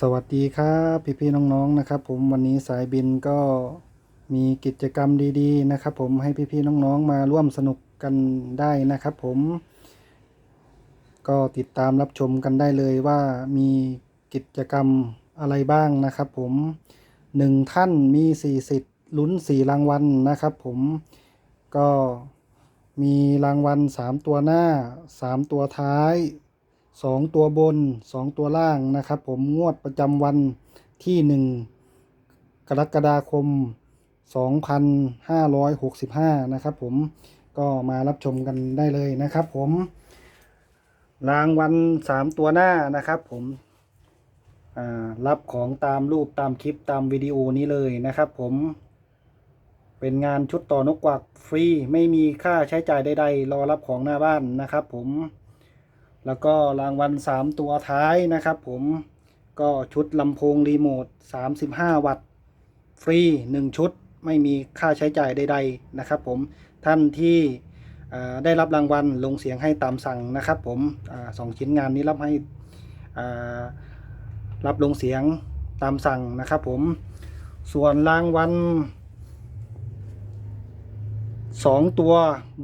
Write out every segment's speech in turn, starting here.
สวัสดีครับพี่พี่ๆน้องๆนะครับ ผมวันนี้สายบินก็มีกิจกรรมดีๆ นะครับ ผมให้พี่พี่ๆน้องๆมาร่วมสนุกกันได้นะครับ ผม ก็ติดตามรับชมกันได้เลยว่ามีกิจกรรมอะไรบ้างนะครับ ผมหนึ่งท่านมีสี่สิทธิ์ลุ้นสี่รางวัลนะครับ ผมก็มีรางวัลสามตัวหน้าสามตัวท้าย สองตัวบนสองตัวล่างนะครับ ผมงวดประจำวันที่หนึ่งกรกฎาคม 2565 นะครับผมก็มารับชมกันได้เลยนะครับผม รางวัลสามตัวหน้านะครับผมรับของตามรูปตามคลิปตามวิดีโอนี้เลยนะครับผม เป็นงานชุดต่อนกกวักฟรี ไม่มีค่าใช้จ่ายใดๆ รอรับของหน้าบ้านนะครับผม แล้วก็รางวัล 3 ตัวท้ายนะครับผมก็ชุดลำโพงรีโมท 35 วัตต์ ฟรี 1 ชุดไม่มีค่าใช้จ่ายใด ๆ นะครับผมท่านที่ได้รับรางวัลลงเสียงให้ตามสั่งนะครับผมอสองชิ้นงานนี้รับให้รับลงเสียงตามสั่งนะครับผมส่วนรางวัล สองตัว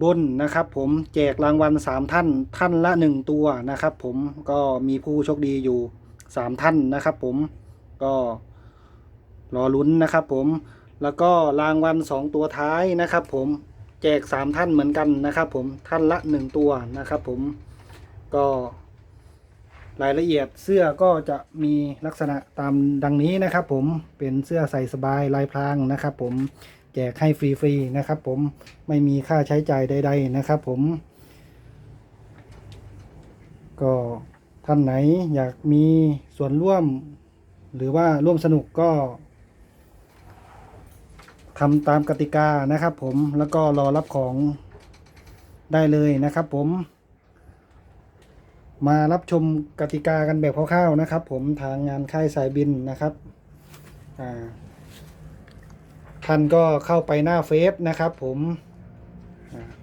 บนนะครับ ผมแจกรางวัลสามท่านท่านละหนึ่งตัวนะครับ ผมก็มีผู้โชคดีอยู่สามท่านนะครับ ผมก็รอลุ้นนะครับ ผมแล้วก็รางวัลสองตัวท้ายนะครับ ผมแจกสามท่านเหมือนกันนะครับ ผมท่านละหนึ่งตัวนะครับ ผมก็รายละเอียดเสื้อก็จะมีลักษณะตามดังนี้นะครับ ผมเป็นเสื้อใส่สบายลายพรางนะครับ ผม แจกให้ฟรีๆนะครับ ผมไม่มีค่าใช้จ่ายใด ๆ นะครับ ผม ก็ท่านไหนอยากมีส่วนร่วม หรือว่าร่วมสนุกก็ทำตามกติกานะครับ ผมแล้วก็รอรับของได้เลยนะครับ ผม มารับชมกติกากันแบบคร่าวๆนะครับ ผมทางงานค่ายสายบินนะครับอ่า ท่านก็เข้าไปหน้าเฟซนะครับผม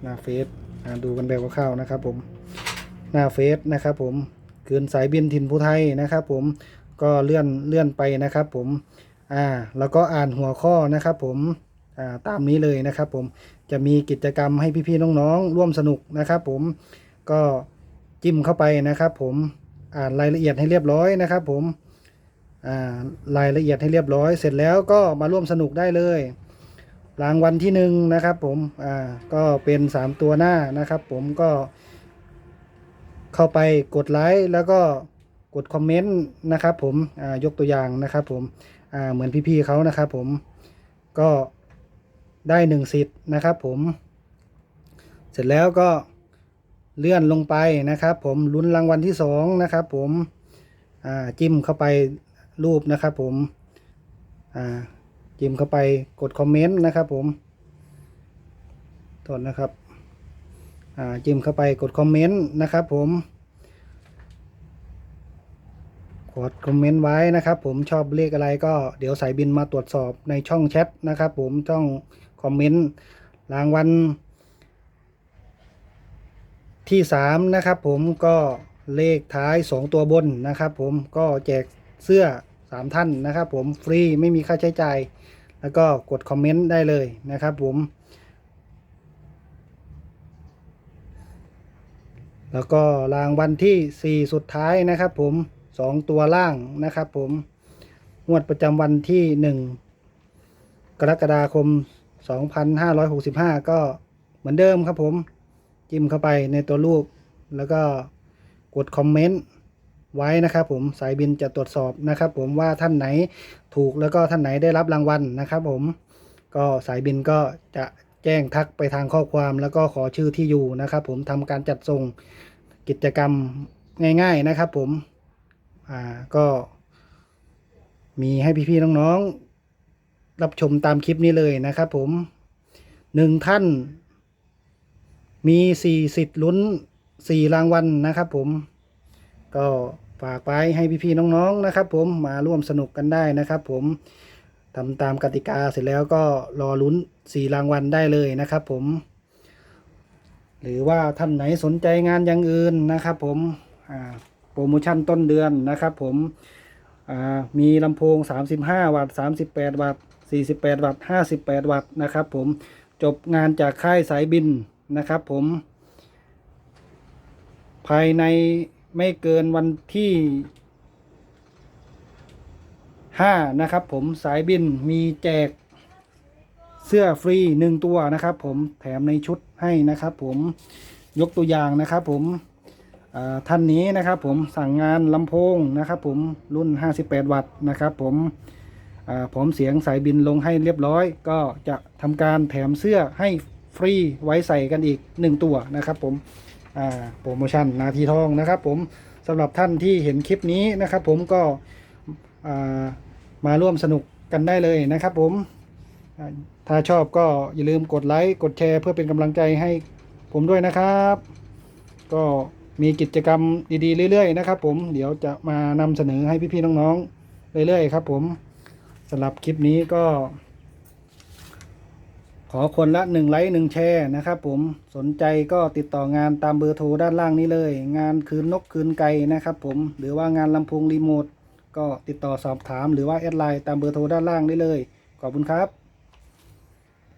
หน้าเฟซอ่าดูกันแบบคร่าวๆนะครับผมหน้าเฟซนะครับผมคืนสายบินถิ่นผู้ไทยนะครับผมก็เลื่อนเลื่อนไปนะครับผมอ่าแล้วก็อ่านหัวข้อนะครับผมอ่าตามนี้เลยนะครับผมจะมีกิจกรรมให้พี่ๆน้องๆร่วมสนุกนะครับผมก็จิ้มเข้าไปนะครับผมอ่านรายละเอียดให้เรียบร้อยนะครับผม รายละเอียดให้เรียบร้อย เสร็จแล้วก็มาร่วมสนุกได้เลย รางวัลที่หนึ่งนะครับผมก็เป็นสามตัวหน้านะครับผมก็เข้าไปกดไลค์แล้วก็กดคอมเมนต์นะครับผมยกตัวอย่างนะครับผมเหมือนพี่ๆเขานะครับผมก็ได้หนึ่งสิทธิ์นะครับผม เสร็จแล้วก็เลื่อนลงไปนะครับ ผมลุ้นรางวัลที่สองนะครับผมจิ้มเข้าไป รูปนะครับผม อ่าจิ้มเข้าไปกดคอมเมนต์นะครับผมโทษนะครับ อ่าจิ้มเข้าไปกดคอมเมนต์นะครับผม กดคอมเมนต์ไว้นะครับผมชอบเลขอะไรก็เดี๋ยวสายบินมาตรวจสอบในช่องแชทนะครับผมช่องคอมเมนต์รางวัลที่สามนะครับผมก็เลขท้ายสองตัวบนนะครับผมก็แจก เสื้อสามท่านนะครับ ผมฟรีไม่มีค่าใช้จ่าย แล้วก็กดคอมเมนต์ได้เลยนะครับ ผม แล้วก็รางวัลที่ 4 สุดท้ายนะครับ ผม 2 ตัวล่างนะครับ ผมงวดประจำวันที่ 1 กรกฎาคม 2565 ก็เหมือนเดิมครับผม จิ้มเข้าไปในตัวรูป แล้วก็กดคอมเมนต์ ไว้นะครับผมสายบินจะตรวจสอบนะครับผมว่าท่านไหนถูกแล้วก็ท่านไหนได้รับรางวัลนะครับผมก็สายบินก็จะแจ้งทักไปทางข้อความแล้วก็ขอชื่อที่อยู่นะครับผมทำการจัดส่งกิจกรรมง่าย ๆนะครับ ผมอ่าก็มีให้พี่ๆน้องๆ รับชมตามคลิปนี้เลยนะครับผมหนึ่งท่านมีสี่สิทธิ์ลุ้นสี่รางวัลนะครับผม ก็ฝากไว้ให้พี่ๆน้องๆนะครับ ผมมาร่วมสนุกกันได้นะครับ ผมทำตามกติกาเสร็จแล้วก็รอลุ้นสี่รางวัลได้เลยนะครับ ผม หรือว่าท่านไหนสนใจงานอย่างอื่นนะครับ ผมโปรโมชั่นต้นเดือนนะครับ ผมมีลำโพง 35 วัตต์38 วัตต์48 วัตต์58 วัตต์นะครับ ผมจบงานจากค่ายสายบินนะครับ ผม ภายใน ไม่เกินวันที่5นะครับ ผมสายบินมีแจกเสื้อฟรี1ตัวนะครับ ผมแถมในชุดให้นะครับ ผมยกตัวอย่างนะครับ ผมท่านนี้นะครับ ผมสั่งงานลำโพงนะครับ ผมรุ่น 58 วัตต์นะครับ ผมผมเสียงสายบินลงให้เรียบร้อย ก็จะทำการแถมเสื้อให้ฟรีไว้ใส่กันอีก 1 ตัวนะครับ ผม โปรโมชั่นนาทีทองนะครับ ผมสำหรับท่านที่เห็นคลิปนี้นะครับ ผมก็มาร่วมสนุกกันได้เลยนะครับ ผมถ้าชอบก็อย่าลืมกดไลค์กดแชร์เพื่อเป็นกำลังใจให้ผมด้วยนะครับ ก็มีกิจกรรมดีๆเรื่อยๆนะครับ ผมเดี๋ยวจะมานำเสนอให้พี่ๆน้องๆเรื่อยๆครับ ผมสำหรับคลิปนี้ก็ ขอคนละหนึ่งไลค์หนึ่งแชร์นะครับผมสนใจก็ติดต่องานตามเบอร์โทรด้านล่างนี้เลย งานคืนนกคืนไก่นะครับผมหรือว่างานลำโพงรีโมทก็ติดต่อสอบถามหรือว่าแอดไลน์ตามเบอร์โทรด้านล่างได้เลย ขอบคุณครับ